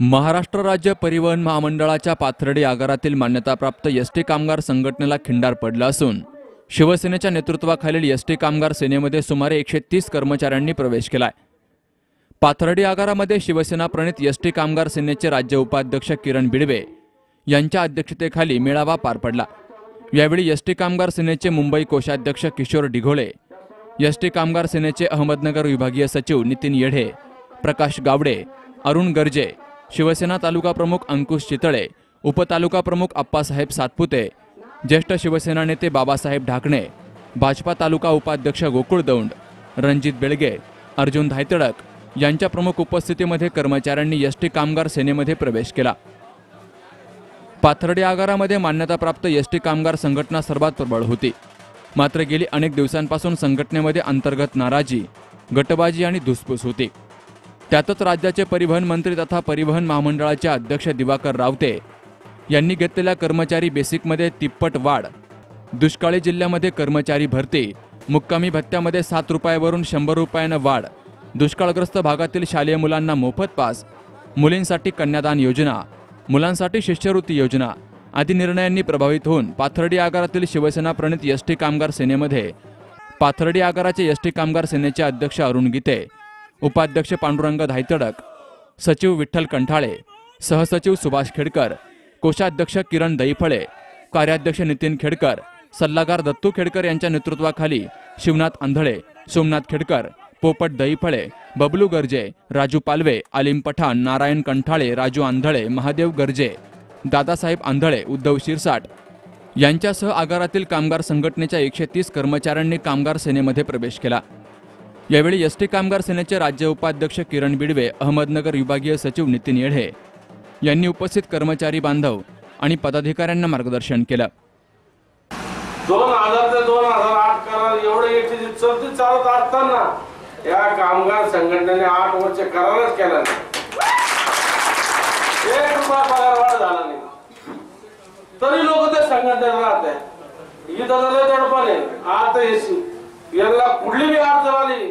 महाराष्ट्र राज्य परिवहन महामंडळाच्या पाथर्डी आगारातील मान्यताप्राप्त एस टी कामगार संघटनेला खिंडार पडलं असून शिवसेनेच्या नेतृत्वाखालील एस टी कामगार सेनेमध्ये सुमारे एकशे तीस कर्मचाऱ्यांनी प्रवेश केलाय. पाथर्डी आगारामध्ये शिवसेना प्रणित एस टी कामगार सेनेचे राज्य उपाध्यक्ष किरण बिडवे यांच्या अध्यक्षतेखाली मेळावा पार पडला. यावेळी एस टी कामगार सेनेचे मुंबई कोषाध्यक्ष किशोर डिघोळे एस टी कामगार सेनेचे अहमदनगर विभागीय सचिव नितीन येढे प्रकाश गावडे अरुण गर्जे शिवसेना तालुका प्रमुख अंकुश चितळे उपतालुका प्रमुख अप्पासाहेब सातपुते ज्येष्ठ शिवसेना नेते बाबासाहेब ढाकणे भाजपा तालुका उपाध्यक्ष गोकुळ दौंड रणजित बेळगे अर्जुन धायतडक यांच्या प्रमुख उपस्थितीमध्ये कर्मचाऱ्यांनी एस टी कामगार सेनेमध्ये प्रवेश केला. पाथर्डी आगारामध्ये मान्यताप्राप्त एस टी कामगार संघटना सर्वात प्रबळ होती. मात्र गेली अनेक दिवसांपासून संघटनेमध्ये अंतर्गत नाराजी गटबाजी आणि धुसफूस होती. त्यातच राज्याचे परिवहन मंत्री तथा परिवहन महामंडळाचे अध्यक्ष दिवाकर रावते यांनी घेतलेल्या कर्मचारी बेसिकमध्ये तिप्पट वाढ. दुष्काळी जिल्ह्यामध्ये कर्मचारी भरती मुक्कामी भत्त्यामध्ये सात रुपयावरून शंभर रुपयानं वाढ दुष्काळग्रस्त भागातील शालेय मुलांना मोफत पास मुलींसाठी कन्यादान योजना मुलांसाठी शिष्यवृत्ती योजना आदी निर्णयांनी प्रभावित होऊन पाथर्डी आगारातील शिवसेना प्रणित एस टी कामगार सेनेमध्ये पाथर्डी आगाराचे एस टी कामगार सेनेचे अध्यक्ष अरुण गीते उपाध्यक्ष पांडुरंग धायतडक सचिव विठ्ठल कंठाळे सहसचिव सुभाष खेडकर कोषाध्यक्ष किरण दईफळे कार्याध्यक्ष नितीन खेडकर सल्लागार दत्तू खेडकर यांच्या नेतृत्वाखाली शिवनाथ आंधळे सोमनाथ खेडकर पोपट दहीफळे बबलू गर्जे राजू पालवे आलिम पठाण नारायण कंठाळे राजू आंधळे महादेव गर्जे दादासाहेब आंधळे उद्धव शिरसाट यांच्यासह आगारातील कामगार संघटनेच्या एकशे तीस कर्मचाऱ्यांनी कामगार सेनेमध्ये प्रवेश केला. यावेळी एसटी कामगार सेनेचे राज्य उपाध्यक्ष किरण बिडवे अहमदनगर विभागीय सचिव नितीन येढे यांनी उपस्थित कर्मचारी बांधव आणि पदाधिकाऱ्यांना मार्गदर्शन केलं. दोन हजार ते दोन हजार आठ करार एवढे एकटी चलती चालत असताना या कामगार संघटनेने आठ वर्ष करारच केला नाही. एक रुपया पगार वाढ झाला नाही. तरी लोक ते संघटनेत राहत आहे इथं झालं आहे. आता एसी यांना कुठली बी अडचण आली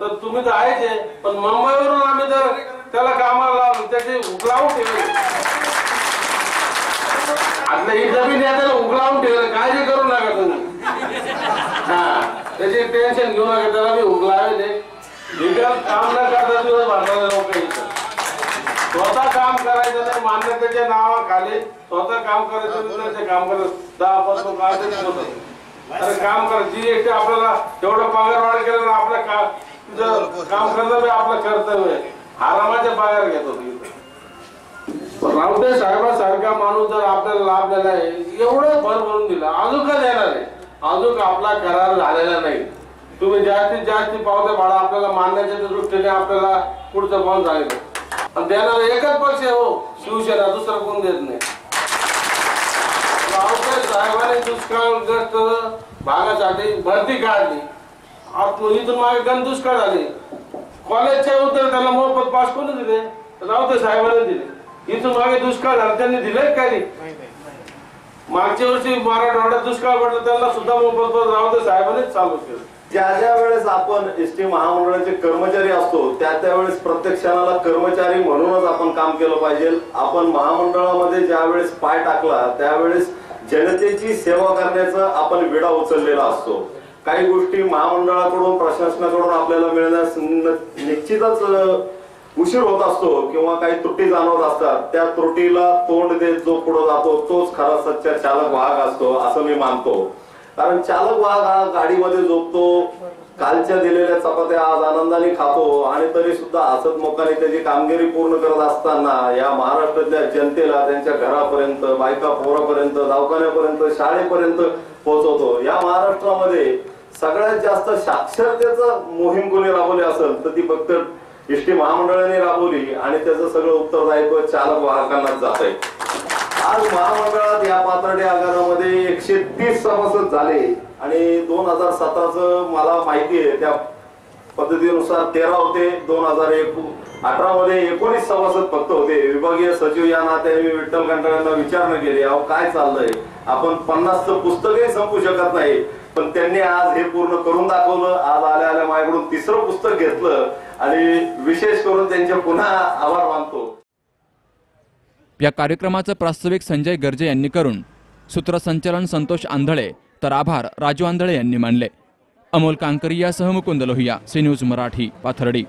तर तुम्ही तर आहेच आहे. पण मुंबईवरून आम्ही जर त्याला कामाला लावलं त्याची उकलावून ठेवली. आता ही जमीन याच्याला उकलावून ठेवलं. काळजी करू नका तुम्ही. हा त्याची टेन्शन घेऊ नका त्याला मी उकलावे लिगल काम न करता तुझं भांडणारे लोक इथं. स्वतः काम करायचं नाही मान्यतेच्या नावाखाली स्वतः काम करायचं नाही, त्याचे काम करत दहा पासून काय होतं अरे काम कर जीएसटी आपल्याला तेवढं पगार वाढ केलं ना आपलं का तुझं काम करणं बी आपलं कर्तव्य आहे पायावर घेतो रावते साहेबासारखा माणूस जर आपल्याला लाभ दिला आहे एवढं भर भरून दिलं अजून का देणार आहे? अजून आपला करार झालेला नाही? तुम्ही जास्तीत जास्त पावते भाडा आपल्याला मानण्याच्या दृष्टीने आपल्याला पुढचं पाऊल झालेलं आणि देणार एकच पक्ष आहे हो शिवसेना दुसरं कोण देत नाही. रावते साहेबांनी दुष्काळग्रस्त भागासाठी भरती काढली. आत- इथून मागे गण दुष्काळ झाले. कॉलेजच्या उत्तर त्यांना मोफत पास कोणी दिले? रावते साहेबांनी दिले. इथून मागे दुष्काळ झाला त्यांनी दिले काय नाही? मागच्या वर्षी मराठवाड्यात दुष्काळ पडला त्यांना सुद्धा मोफत पास रावते साहेबांनीच चालू केलं. ज्या ज्या वेळेस आपण एस टी महामंडळाचे कर्मचारी असतो त्या त्यावेळेस प्रत्येक क्षणाला कर्मचारी म्हणूनच आपण काम केलं पाहिजे. आपण महामंडळामध्ये ज्या वेळेस पाय टाकला त्यावेळेस जनतेची सेवा करण्याचा आपण विडा उचललेला असतो. काही गोष्टी महामंडळाकडून प्रशासनाकडून आपल्याला मिळण्यास निश्चितच उशीर होत असतो किंवा काही त्रुटी जाणवत असतात. त्या त्रुटीला तोंड देत जो पुढे जातो तोच खरा सच्चा चालक वाहक असतो असं मी मानतो. कारण चालक वाहक हा गाडीमध्ये झोपतो कालच्या दिलेल्या चपात्या आज आनंदाने खातो आणि तरी सुद्धा हसत मोकाने त्याची कामगिरी पूर्ण करत असताना या महाराष्ट्रातल्या जनतेला त्यांच्या घरापर्यंत बायका पोरापर्यंत दवाखान्यापर्यंत शाळेपर्यंत पोहोचवतो. या महाराष्ट्रामध्ये सगळ्यात जास्त साक्षरतेचं मोहीम कोणी राबवली असेल तर ती फक्त एस टी महामंडळाने राबवली आणि त्याचं सगळं उत्तरदायित्व चालक वाहकांनाच जात आहे. आज महामंडळात या पाथर्डी आगारामध्ये एकशे तीस सभासद झाले आणि दोन हजार सतराच मला माहिती आहे त्या पद्धतीनुसार तेरा होते दोन हजार एक अठरा मध्ये एकोणीस सभासद फक्त होते. विभागीय सचिव या नात्याने मी विठ्ठल कंटाळ्यांना विचारणा केली अहो काय चाललंय? आपण पन्नासचं पुस्तकही संपू शकत नाही. पण त्यांनी आज हे पूर्ण करून दाखवलं. आज आल्या आल्या माझ्याकडून तिसरं पुस्तक घेतलं आणि विशेष करून त्यांचे पुन्हा आभार मानतो. या कार्यक्रमाचं प्रास्ताविक संजय गर्जे यांनी करून सूत्रसंचालन संतोष आंधळे तर आभार राजू आंधळे यांनी मानले. अमोल कांकरियासह मुकुंद लोहिया सी न्यूज मराठी पाथर्डी.